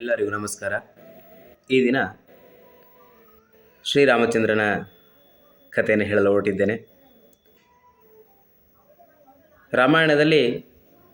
ಎಲ್ಲರಿಗೂ ನಮಸ್ಕಾರ. ಈ ದಿನ ಶ್ರೀರಾಮಚಂದ್ರನ ಕಥೆಯನ್ನು ಹೇಳಲು ಹೊರಟಿದ್ದೇನೆ. ರಾಮಾಯಣದಲ್ಲಿ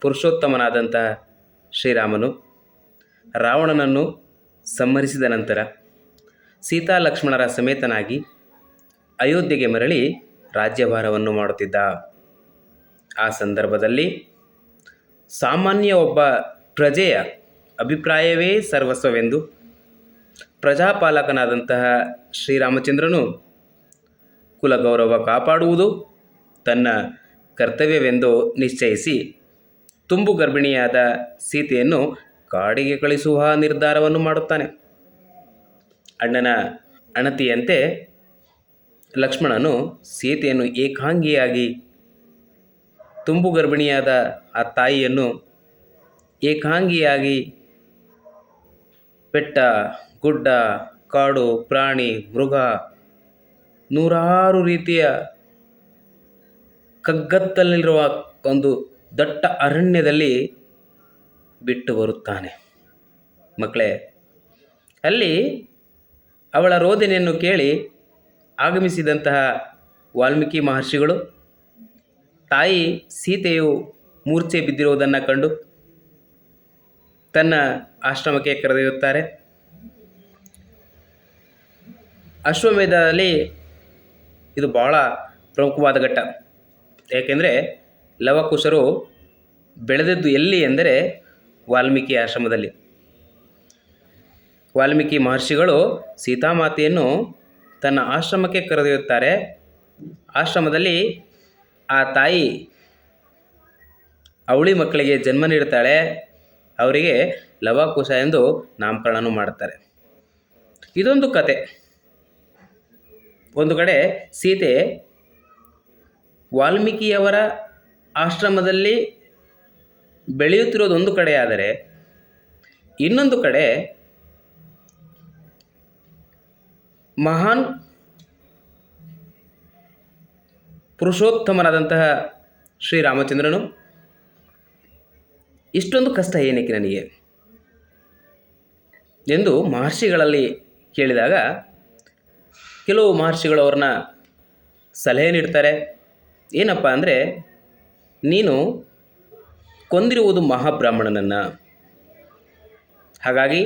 ಪುರುಷೋತ್ತಮನಾದಂಥ ಶ್ರೀರಾಮನು ರಾವಣನನ್ನು ಸಂಹರಿಸಿದ ನಂತರ ಸೀತಾ ಲಕ್ಷ್ಮಣರ ಸಮೇತನಾಗಿ ಅಯೋಧ್ಯೆಗೆ ಮರಳಿ ರಾಜ್ಯಭಾರವನ್ನು ಮಾಡುತ್ತಿದ್ದ. ಆ ಸಂದರ್ಭದಲ್ಲಿ ಸಾಮಾನ್ಯ ಒಬ್ಬ ಪ್ರಜೆಯ ಅಭಿಪ್ರಾಯವೇ ಸರ್ವಸ್ವವೆಂದು. ಪ್ರಜಾಪಾಲಕನಾದಂತಹ ಶ್ರೀರಾಮಚಂದ್ರನು ಕುಲಗೌರವ ಕಾಪಾಡುವುದು ತನ್ನ ಕರ್ತವ್ಯವೆಂದು ನಿಶ್ಚಯಿಸಿ ತುಂಬು ಗರ್ಭಿಣಿಯಾದ ಸೀತೆಯನ್ನು ಕಾಡಿಗೆ ಕಳಿಸುವ ನಿರ್ಧಾರವನ್ನು ಮಾಡುತ್ತಾನೆ. ಅಣ್ಣನ ಅಣತಿಯಂತೆ ಲಕ್ಷ್ಮಣನು ಸೀತೆಯನ್ನು ಏಕಾಂಗಿಯಾಗಿ ತುಂಬು ಗರ್ಭಿಣಿಯಾದ ಆ ತಾಯಿಯನ್ನು ಏಕಾಂಗಿಯಾಗಿ ಬೆಟ್ಟ, ಗುಡ್ಡ, ಕಾಡು, ಪ್ರಾಣಿ, ಮೃಗ, ನೂರಾರು ರೀತಿಯ ಕಗ್ಗತ್ತಲ್ಲಿರುವ ಒಂದು ದಟ್ಟ ಅರಣ್ಯದಲ್ಲಿ ಬಿಟ್ಟು ಬರುತ್ತಾನೆ. ಮಕ್ಕಳೇ, ಅಲ್ಲಿ ಅವಳ ರೋದನೆಯನ್ನು ಕೇಳಿ ಆಗಮಿಸಿದಂತಹ ವಾಲ್ಮೀಕಿ ಮಹರ್ಷಿಗಳು ತಾಯಿ ಸೀತೆಯು ಮೂರ್ಛೆ ಬಿದ್ದಿರುವುದನ್ನು ಕಂಡು ತನ್ನ ಆಶ್ರಮಕ್ಕೆ ಕರೆದೊಯ್ಯುತ್ತಾರೆ. ಅಶ್ವಮೇಧದಲ್ಲಿ ಇದು ಬಹಳ ಪ್ರಮುಖವಾದ ಘಟ್ಟ. ಏಕೆಂದರೆ ಲವಕುಶರು ಬೆಳೆದದ್ದು ಎಲ್ಲಿ ಎಂದರೆ ವಾಲ್ಮೀಕಿ ಆಶ್ರಮದಲ್ಲಿ. ವಾಲ್ಮೀಕಿ ಮಹರ್ಷಿಗಳು ಸೀತಾಮಾತೆಯನ್ನು ತನ್ನ ಆಶ್ರಮಕ್ಕೆ ಕರೆದೊಯ್ಯುತ್ತಾರೆ. ಆಶ್ರಮದಲ್ಲಿ ಆ ತಾಯಿ ಅವಳಿ ಮಕ್ಕಳಿಗೆ ಜನ್ಮ ನೀಡುತ್ತಾಳೆ. ಅವರಿಗೆ ಲವಕುಶ ಎಂದು ನಾಮಕರಣ ಮಾಡ್ತಾರೆ ಇದೊಂದು ಕತೆ. ಒಂದು ಕಡೆ ಸೀತೆ ವಾಲ್ಮೀಕಿಯವರ ಆಶ್ರಮದಲ್ಲಿ ಬೆಳೆಯುತ್ತಿರೋದೊಂದು ಕಡೆಯಾದರೆ, ಇನ್ನೊಂದು ಕಡೆ ಮಹಾನ್ ಪುರುಷೋತ್ತಮನಾದಂತಹ ಶ್ರೀರಾಮಚಂದ್ರನು ಇಷ್ಟೊಂದು ಕಷ್ಟ ಏನಕ್ಕೆ ನನಗೆ? ಎಂದು ಮಹರ್ಷಿಗಳಲ್ಲಿ ಕೇಳಿದಾಗ ಕೆಲವು ಮಹರ್ಷಿಗಳು ಅವ್ರನ್ನ ಸಲಹೆ ನೀಡ್ತಾರೆ. ಏನಪ್ಪ ಅಂದರೆ, ನೀನು ಕೊಂದಿರುವುದು ಮಹಾಬ್ರಾಹ್ಮಣನನ್ನು. ಹಾಗಾಗಿ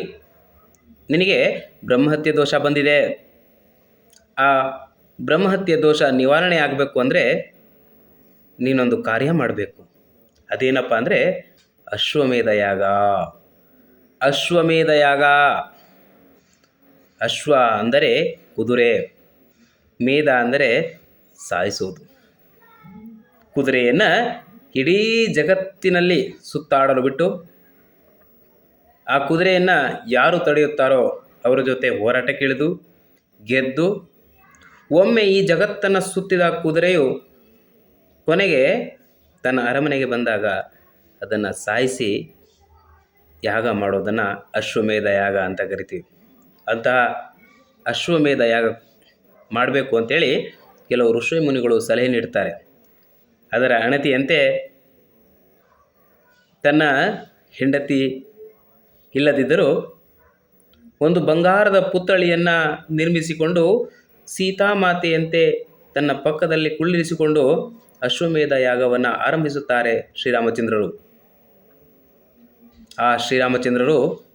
ನಿನಗೆ ಬ್ರಹ್ಮಹತ್ಯೆ ದೋಷ ಬಂದಿದೆ. ಆ ಬ್ರಹ್ಮಹತ್ಯೆ ದೋಷ ನಿವಾರಣೆ ಆಗಬೇಕು ಅಂದರೆ ನೀನೊಂದು ಕಾರ್ಯ ಮಾಡಬೇಕು. ಅದೇನಪ್ಪ ಅಂದರೆ ಅಶ್ವಮೇಧ ಯಾಗ ಅಶ್ವಮೇಧ ಯಾಗ ಅಶ್ವ ಅಂದರೆ ಕುದುರೆ, ಮೇಧ ಅಂದರೆ ಸಾಯಿಸುವುದು. ಕುದುರೆಯನ್ನು ಇಡೀ ಜಗತ್ತಿನಲ್ಲಿ ಸುತ್ತಾಡಲು ಬಿಟ್ಟು, ಆ ಕುದುರೆಯನ್ನು ಯಾರು ತಡೆಯುತ್ತಾರೋ ಅವರ ಜೊತೆ ಹೋರಾಟಕ್ಕಿಳಿದು ಗೆದ್ದು, ಒಮ್ಮೆ ಈ ಜಗತ್ತನ್ನು ಸುತ್ತಿದ ಕುದುರೆಯು ಕೊನೆಗೆ ತನ್ನ ಅರಮನೆಗೆ ಬಂದಾಗ ಅದನ್ನು ಸಾಯಿಸಿ ಯಾಗ ಮಾಡೋದನ್ನು ಅಶ್ವಮೇಧ ಯಾಗ ಅಂತ ಕರಿತೀವಿ. ಅಂತಹ ಅಶ್ವಮೇಧ ಯಾಗ ಮಾಡಬೇಕು ಅಂತೇಳಿ ಕೆಲವು ಋಷಿ ಮುನಿಗಳು ಸಲಹೆ ನೀಡ್ತಾರೆ. ಅದರ ಅಣತಿಯಂತೆ ತನ್ನ ಹೆಂಡತಿ ಇಲ್ಲದಿದ್ದರೂ ಒಂದು ಬಂಗಾರದ ಪುತ್ಥಳಿಯನ್ನು ನಿರ್ಮಿಸಿಕೊಂಡು ಸೀತಾಮಾತೆಯಂತೆ ತನ್ನ ಪಕ್ಕದಲ್ಲಿ ಕುಳ್ಳಿರಿಸಿಕೊಂಡು ಅಶ್ವಮೇಧ ಯಾಗವನ್ನು ಆರಂಭಿಸುತ್ತಾರೆ ಶ್ರೀರಾಮಚಂದ್ರರು. ಆ ಶ್ರೀರಾಮಚಂದ್ರರು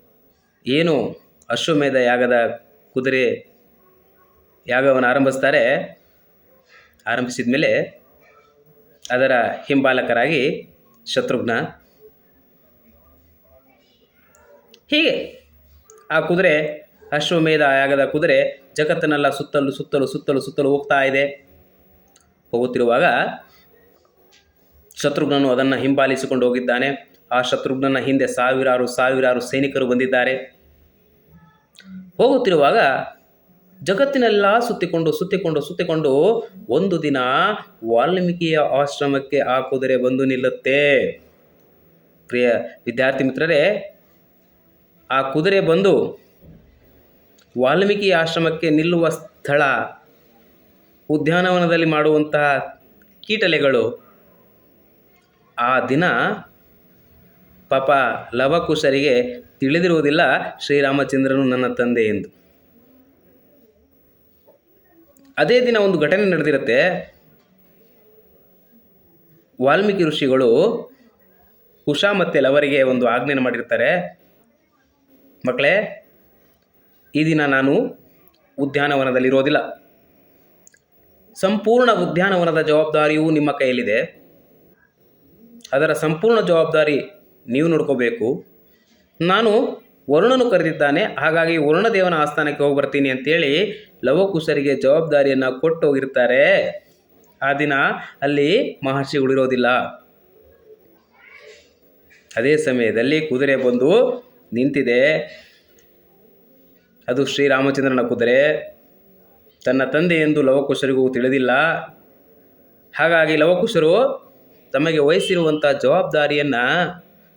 ಏನು ಅಶ್ವಮೇಧ ಯಾಗದ ಕುದುರೆ ಯಾಗವನ್ನು ಆರಂಭಿಸ್ತಾರೆ ಆರಂಭಿಸಿದ ಮೇಲೆ ಅದರ ಹಿಂಬಾಲಕರಾಗಿ ಶತ್ರುಘ್ನ. ಹೀಗೆ ಆ ಕುದುರೆ, ಅಶ್ವಮೇಧ ಯಾಗದ ಕುದುರೆ ಜಗತ್ತನ್ನೆಲ್ಲ ಸುತ್ತಲೂ ಸುತ್ತಲೂ ಸುತ್ತಲೂ ಸುತ್ತಲೂ ಹೋಗ್ತಾ ಇದೆ. ಹೋಗುತ್ತಿರುವಾಗ ಶತ್ರುಘ್ನನು ಅದನ್ನು ಹಿಂಬಾಲಿಸಿಕೊಂಡು ಹೋಗಿದ್ದಾನೆ. ಆ ಶತ್ರುಘ್ನನ ಹಿಂದೆ ಸಾವಿರಾರು ಸಾವಿರಾರು ಸೈನಿಕರು ಬಂದಿದ್ದಾರೆ. ಹೋಗುತ್ತಿರುವಾಗ ಜಗತ್ತಿನೆಲ್ಲ ಸುತ್ತಿಕೊಂಡು ಸುತ್ತಿಕೊಂಡು ಸುತ್ತಿಕೊಂಡು ಒಂದು ದಿನ ವಾಲ್ಮೀಕಿಯ ಆಶ್ರಮಕ್ಕೆ ಆ ಕುದುರೆ ಬಂದು ನಿಲ್ಲುತ್ತೆ. ಪ್ರಿಯ ವಿದ್ಯಾರ್ಥಿ ಮಿತ್ರರೇ, ಆ ಕುದುರೆ ಬಂದು ವಾಲ್ಮೀಕಿ ಆಶ್ರಮಕ್ಕೆ ನಿಲ್ಲುವ ಸ್ಥಳ, ಉದ್ಯಾನವನದಲ್ಲಿ ಮಾಡುವಂತಹ ಕೀಟಲೆಗಳು ಆ ದಿನ ಪಾಪ ಲವಕುಶರಿಗೆ ತಿಳಿದಿರುವುದಿಲ್ಲ ಶ್ರೀರಾಮಚಂದ್ರನು ನನ್ನ ತಂದೆ ಎಂದು. ಅದೇ ದಿನ ಒಂದು ಘಟನೆ ನಡೆದಿರುತ್ತೆ. ವಾಲ್ಮೀಕಿ ಋಷಿಗಳು ಕುಶ ಮತ್ತು ಲವರಿಗೆ ಒಂದು ಆಜ್ಞೆಯನ್ನು ಮಾಡಿರ್ತಾರೆ. ಮಕ್ಕಳೇ, ಈ ದಿನ ನಾನು ಉದ್ಯಾನವನದಲ್ಲಿರೋದಿಲ್ಲ ಸಂಪೂರ್ಣ ಉದ್ಯಾನವನದ ಜವಾಬ್ದಾರಿಯೂ ನಿಮ್ಮ ಕೈಯಲ್ಲಿದೆ. ಅದರ ಸಂಪೂರ್ಣ ಜವಾಬ್ದಾರಿ ನೀವು ನೋಡ್ಕೋಬೇಕು. ನಾನು ವರುಣನು ಕರೆದಿದ್ದಾನೆ, ಹಾಗಾಗಿ ವರುಣದೇವನ ಆಸ್ಥಾನಕ್ಕೆ ಹೋಗಿ ಬರ್ತೀನಿ ಅಂತೇಳಿ ಲವಕುಶರಿಗೆ ಜವಾಬ್ದಾರಿಯನ್ನು ಕೊಟ್ಟು ಹೋಗಿರ್ತಾರೆ ಆ ದಿನ ಅಲ್ಲಿ ಮಹರ್ಷಿಗಳಿರೋದಿಲ್ಲ ಅದೇ ಸಮಯದಲ್ಲಿ ಕುದುರೆ ಬಂದು ನಿಂತಿದೆ. ಅದು ಶ್ರೀರಾಮಚಂದ್ರನ ಕುದುರೆ. ತನ್ನ ತಂದೆ ಎಂದು ಲವಕುಶರಿಗೂ ತಿಳಿದಿಲ್ಲ. ಹಾಗಾಗಿ ಲವಕುಶರು ತಮಗೆ ವಹಿಸಿರುವಂಥ ಜವಾಬ್ದಾರಿಯನ್ನು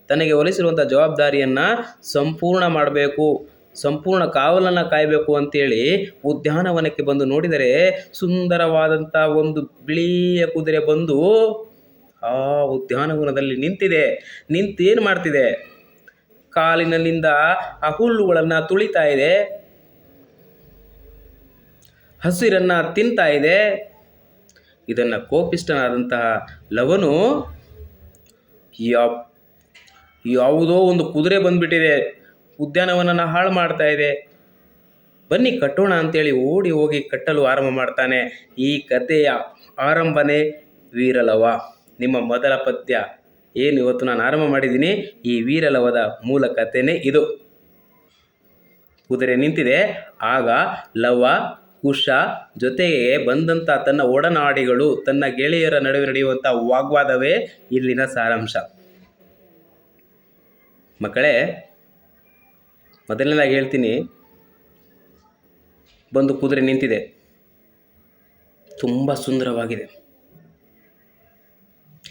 ತನಗೆ ಒಲಿಸಿರುವಂಥ ಜವಾಬ್ದಾರಿಯನ್ನು ಸಂಪೂರ್ಣ ಮಾಡಬೇಕು, ಸಂಪೂರ್ಣ ಕಾವಲನ್ನು ಕಾಯಬೇಕು ಅಂತೇಳಿ ಉದ್ಯಾನವನಕ್ಕೆ ಬಂದು ನೋಡಿದರೆ ಸುಂದರವಾದಂಥ ಒಂದು ಬಿಳಿಯ ಕುದುರೆ ಬಂದು ಆ ಉದ್ಯಾನವನದಲ್ಲಿ ನಿಂತಿದೆ. ನಿಂತೇನು ಮಾಡ್ತಿದೆ? ಕಾಲಿನಲ್ಲಿಂದ ಆ ಹುಲ್ಲುಗಳನ್ನು ತುಳಿತಾ ಇದೆ. ಹಸಿರನ್ನು ತಿಂತಾ ಇದೆ. ಇದನ್ನು ಕೋಪಿಷ್ಟನಾದಂತಹ ಲವನು ಯಾ- ಯಾವುದೋ ಒಂದು ಕುದುರೆ ಬಂದ್ಬಿಟ್ಟಿದೆ. ಉದ್ಯಾನವನನ ಹಾಳು ಮಾಡ್ತಾ ಇದೆ. ಬನ್ನಿ ಕಟ್ಟೋಣ ಅಂತೇಳಿ ಓಡಿ ಹೋಗಿ ಕಟ್ಟಲು ಆರಂಭ ಮಾಡ್ತಾನೆ. ಈ ಕಥೆಯ ಆರಂಭನೇ ವೀರಲವ. ನಿಮ್ಮ ಮೊದಲ ಪದ್ಯ. ಏನು ಇವತ್ತು ನಾನು ಆರಂಭ ಮಾಡಿದ್ದೀನಿ? ಈ ವೀರಲವದ ಮೂಲ ಕಥೆನೇ ಇದು. ಕುದುರೆ ನಿಂತಿದೆ. ಆಗ ಲವ, ಕುಶ ಜೊತೆಗೆ ಬಂದಂಥ ತನ್ನ ಒಡನಾಡಿಗಳು, ತನ್ನ ಗೆಳೆಯರ ನಡುವೆ ನಡೆಯುವಂಥ ವಾಗ್ವಾದವೇ ಇಲ್ಲಿನ ಸಾರಾಂಶ. ಮಕ್ಕಳೇ, ಮೊದಲನೇದಾಗಿ ಹೇಳ್ತೀನಿ, ಬಂದು ಕುದುರೆ ನಿಂತಿದೆ. ತುಂಬ ಸುಂದರವಾಗಿದೆ.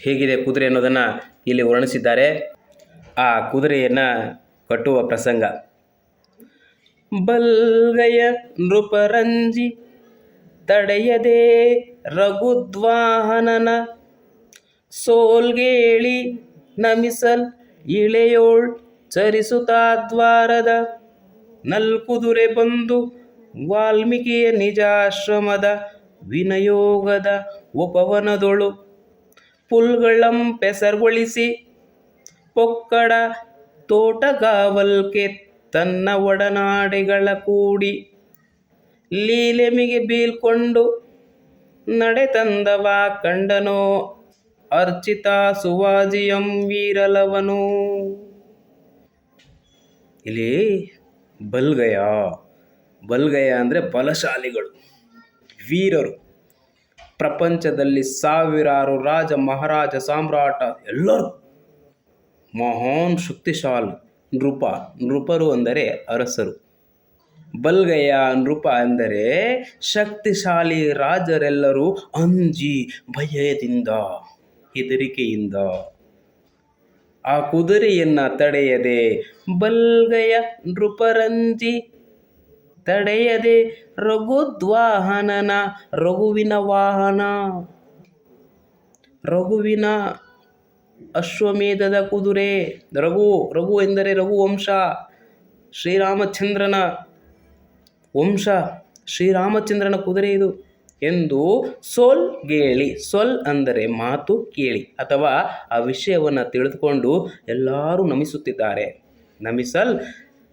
ಹೇಗಿದೆ ಕುದುರೆ ಅನ್ನೋದನ್ನು ಇಲ್ಲಿ ವರ್ಣಿಸಿದ್ದಾರೆ. ಆ ಕುದುರೆಯನ್ನು ಕಟ್ಟುವ ಪ್ರಸಂಗ. ಬಲ್ಗಯ ನೃಪರಂಜಿ ತಡೆಯದೆ ರಘುದ್ವಾಹನನ ಸೋಲ್ಗೇಳಿ ನಮಿಸಲ್ ಇಳೆಯೋಳ್ ಚರಿಸುತ್ತಾ ದ್ವಾರದ ನಲ್ಕುದುರೆ ಬಂದು ವಾಲ್ಮೀಕಿಯ ನಿಜಾಶ್ರಮದ ವಿನಯೋಗದ ಉಪವನದೊಳು ಪುಲ್ಗಳಂ ಪೆಸರ್ಗೊಳಿಸಿ ಪೊಕ್ಕಡ ತೋಟಗಾವಲ್ಕೆ ತನ್ನ ಒಡನಾಡಿಗಳ ಕೂಡಿ ಲೀಲೆಮಿಗೆ ಬೀಳ್ಕೊಂಡು ನಡೆ ತಂದವ ಕಂಡನೋ ಅರ್ಚಿತ ಸುವಾಜಿಯಂ ವೀರಲವನು. ಇಲ್ಲಿ ಬಲ್ಗಯ ಬಲ್ಗಯ ಅಂದರೆ ಬಲಶಾಲಿಗಳು, ವೀರರು. ಪ್ರಪಂಚದಲ್ಲಿ ಸಾವಿರಾರು ರಾಜ ಮಹಾರಾಜ ಸಾಮ್ರಾಟ, ಎಲ್ಲರೂ ಮಹಾನ್ ಶಕ್ತಿಶಾಲಿ ನೃಪ, ನೃಪರು ಅಂದರೆ ಅರಸರು. ಬಲ್ಗಯ ನೃಪ ಅಂದರೆ ಶಕ್ತಿಶಾಲಿ ರಾಜರೆಲ್ಲರೂ ಅಂಜಿ ಭಯದಿಂದ ಹೆದರಿಕೆಯಿಂದ ಆ ಕುದುರೆಯನ್ನ ತಡೆಯದೆ ಬಲ್ಗಯ ನೃಪರಂಜಿ ತಡೆಯದೆ ರಘುದ್ವಾಹನನ ರಘುವಿನ ವಾಹನ. ರಘುವಿನ ಅಶ್ವಮೇಧದ ಕುದುರೆ. ರಘು ರಘು ಎಂದರೆ ರಘುವಂಶ ಶ್ರೀರಾಮಚಂದ್ರನ ವಂಶ. ಶ್ರೀರಾಮಚಂದ್ರನ ಕುದುರೆ ಇದು. ಎಂದು ಸೋಲ್ ಗೇಳಿ. ಸೊಲ್ ಅಂದರೆ ಮಾತು ಕೇಳಿ ಅಥವಾ ಆ ವಿಷಯವನ್ನು ತಿಳಿದುಕೊಂಡು ಎಲ್ಲರೂ ನಮಿಸುತ್ತಿದ್ದಾರೆ. ನಮಿಸಲ್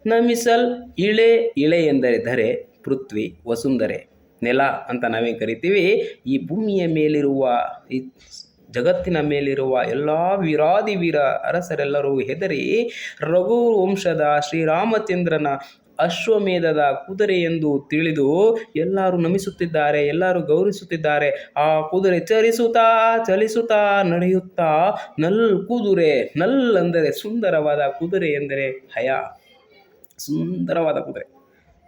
ನಮಿಸಲ್, ಇಳೆ ಇಳೆ ಎಂದರೆ ಧರೆ ಪೃಥ್ವಿ, ವಸುಂಧರೆ, ನೆಲ ಅಂತ ನಾವೇನು ಕರಿತೀವಿ. ಈ ಭೂಮಿಯ ಮೇಲಿರುವ, ಈ ಜಗತ್ತಿನ ಮೇಲಿರುವ ಎಲ್ಲ ವೀರಾದಿ ವೀರ ಅರಸರೆಲ್ಲರೂ ಹೆದರಿ ರಘು ವಂಶದ ಶ್ರೀರಾಮಚಂದ್ರನ ಅಶ್ವಮೇಧದ ಕುದುರೆ ಎಂದು ತಿಳಿದು ಎಲ್ಲರೂ ನಮಿಸುತ್ತಿದ್ದಾರೆ, ಎಲ್ಲರೂ ಗೌರವಿಸುತ್ತಿದ್ದಾರೆ. ಆ ಕುದುರೆ ಚಲಿಸುತ್ತಾ ಚಲಿಸುತ್ತಾ ನಡೆಯುತ್ತಾ, ನಲ್ ಕುದುರೆ, ನಲ್ ಅಂದರೆ ಸುಂದರವಾದ ಕುದುರೆ ಎಂದರೆ ಹಯ ಸುಂದರವಾದ ಕುದುರೆ.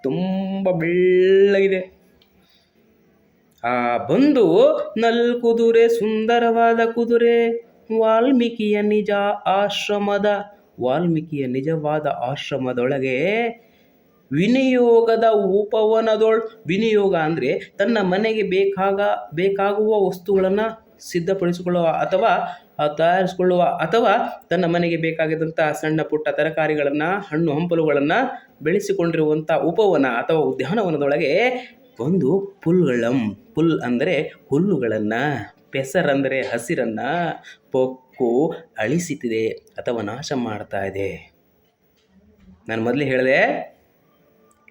ತುಂಬ ಬೆಳ್ಳಗಿದೆ. ಆ ಬಂದು ನಲ್ ಕುದುರೆ, ಸುಂದರವಾದ ಕುದುರೆ, ವಾಲ್ಮೀಕಿಯ ನಿಜ ಆಶ್ರಮದ, ವಾಲ್ಮೀಕಿಯ ನಿಜವಾದ ಆಶ್ರಮದೊಳಗೆ ವಿನಿಯೋಗದ ಉಪವನದೊಳ್, ವಿನಿಯೋಗ ಅಂದರೆ ತನ್ನ ಮನೆಗೆ ಬೇಕಾಗ, ಬೇಕಾಗುವ ವಸ್ತುಗಳನ್ನು ಸಿದ್ಧಪಡಿಸಿಕೊಳ್ಳುವ ಅಥವಾ ತಯಾರಿಸಿಕೊಳ್ಳುವ ಅಥವಾ ತನ್ನ ಮನೆಗೆ ಬೇಕಾಗಿದ್ದಂಥ ಸಣ್ಣ ಪುಟ್ಟ ತರಕಾರಿಗಳನ್ನು, ಹಣ್ಣು ಹಂಪಲುಗಳನ್ನು ಬೆಳೆಸಿಕೊಂಡಿರುವಂಥ ಉಪವನ ಅಥವಾ ಉದ್ಯಾನವನದೊಳಗೆ ಒಂದು ಪುಲ್ಗಳಂ. ಪುಲ್ ಅಂದರೆ ಹುಲ್ಲುಗಳನ್ನು ಪೆಸರಂದರೆ ಹಸಿರನ್ನು ಪೊಕ್ಕು ಅಳಿಸುತ್ತಿದೆ ಅಥವಾ ನಾಶ ಮಾಡ್ತಾ ಇದೆ. ನಾನು ಮೊದಲೇ ಹೇಳಿದೆ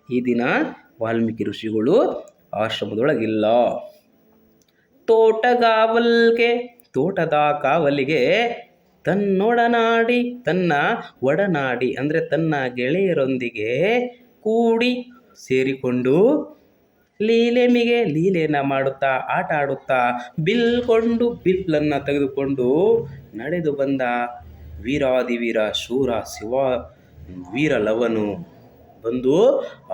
ಈ ದಿನ ವಾಲ್ಮೀಕಿ ಋಷಿಗಳು ಆಶ್ರಮದೊಳಗಿಲ್ಲ. ತೋಟಗಾವಲ್ಗೆ, ತೋಟದ ಕಾವಲಿಗೆ ತನ್ನೊಡನಾಡಿ, ತನ್ನ ಒಡನಾಡಿ, ಅಂದರೆ ತನ್ನ ಗೆಳೆಯರೊಂದಿಗೆ ಕೂಡಿ ಸೇರಿಕೊಂಡು ಲೀಲೆಮಿಗೆ ಲೀಲೆಯನ್ನು ಮಾಡುತ್ತಾ ಆಟ ಆಡುತ್ತಾ ಬಿಲ್ಕೊಂಡು ಬಿಲ್ಲನ್ನು ತೆಗೆದುಕೊಂಡು ನಡೆದು ಬಂದ ವೀರಾದಿವೀರ ಶೂರ ಶಿವ ವೀರ ಲವನು ಬಂದು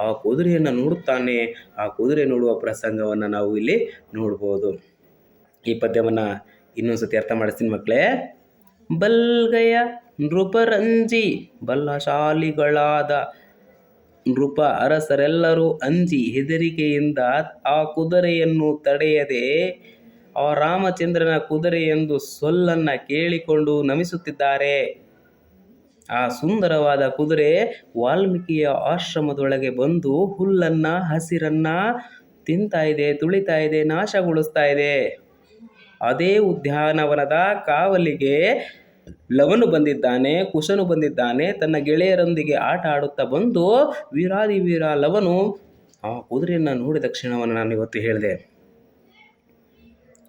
ಆ ಕುದುರೆಯನ್ನು ನೋಡುತ್ತಾನೆ. ಆ ಕುದುರೆ ನೋಡುವ ಪ್ರಸಂಗವನ್ನು ನಾವು ಇಲ್ಲಿ ನೋಡ್ಬೋದು. ಈ ಪದ್ಯವನ್ನು ಇನ್ನೊಂದು ಸತಿ ಅರ್ಥ ಮಾಡಿಸ್ತೀನಿ ಮಕ್ಕಳೇ. ಬಲ್ಗಯ ನೃಪರಂಜಿ ಬಲ್ಲಶಾಲಿಗಳಾದ ನೃಪ ಅರಸರೆಲ್ಲರೂ ಅಂಜಿ ಹೆದರಿಕೆಯಿಂದ ಆ ಕುದುರೆಯನ್ನು ತಡೆಯದೆ ಆ ರಾಮಚಂದ್ರನ ಕುದುರೆ ಎಂದು ಸೊಲ್ಲನ್ನು ಕೇಳಿಕೊಂಡು ನಮಿಸುತ್ತಿದ್ದಾರೆ. ಆ ಸುಂದರವಾದ ಕುದುರೆ ವಾಲ್ಮೀಕಿಯ ಆಶ್ರಮದೊಳಗೆ ಬಂದು ಹುಲ್ಲನ್ನ, ಹಸಿರನ್ನ ತಿಂತಾ ಇದೆ, ತುಳಿತಾ ಇದೆ, ನಾಶಗೊಳಿಸ್ತಾ ಇದೆ. ಅದೇ ಉದ್ಯಾನವನದ ಕಾವಲಿಗೆ ಲವನು ಬಂದಿದ್ದಾನೆ, ಕುಶನು ಬಂದಿದ್ದಾನೆ. ತನ್ನ ಗೆಳೆಯರೊಂದಿಗೆ ಆಟ ಆಡುತ್ತಾ ಬಂದು ವೀರಾದಿ ವೀರ ಲವನು ಆ ಕುದುರೆಯನ್ನು ನೋಡಿದ ಕ್ಷಣವನ್ನು ನಾನು ಇವತ್ತು ಹೇಳಿದೆ.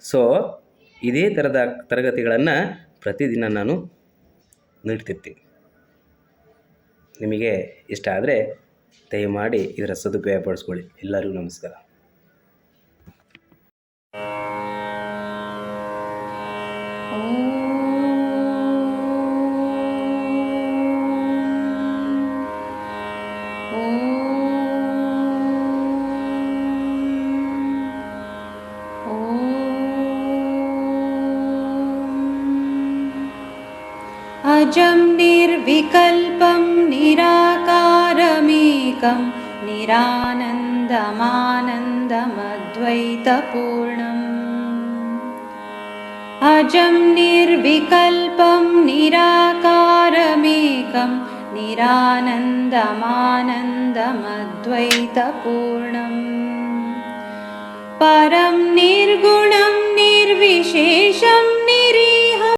ಸೊ ಇದೇ ಥರದ ತರಗತಿಗಳನ್ನು ಪ್ರತಿದಿನ ನಾನು ನೀಡ್ತಿರ್ತೀನಿ. ನಿಮಗೆ ಇಷ್ಟ ಆದರೆ ದಯಮಾಡಿ ಇದರ ಸದುಪಯೋಗ ಪಡಿಸ್ಕೊಳ್ಳಿ ಎಲ್ಲರಿಗೂ ನಮಸ್ಕಾರ अजं निर्विकल्पं निरानन्दमानन्दमद्वैतपूर्णम्। अजं निर्विकल्पं निराकारमेकं निरानन्दमानन्दमद्वैतपूर्णम्। परं निर्गुणं निर्विशेषं निरी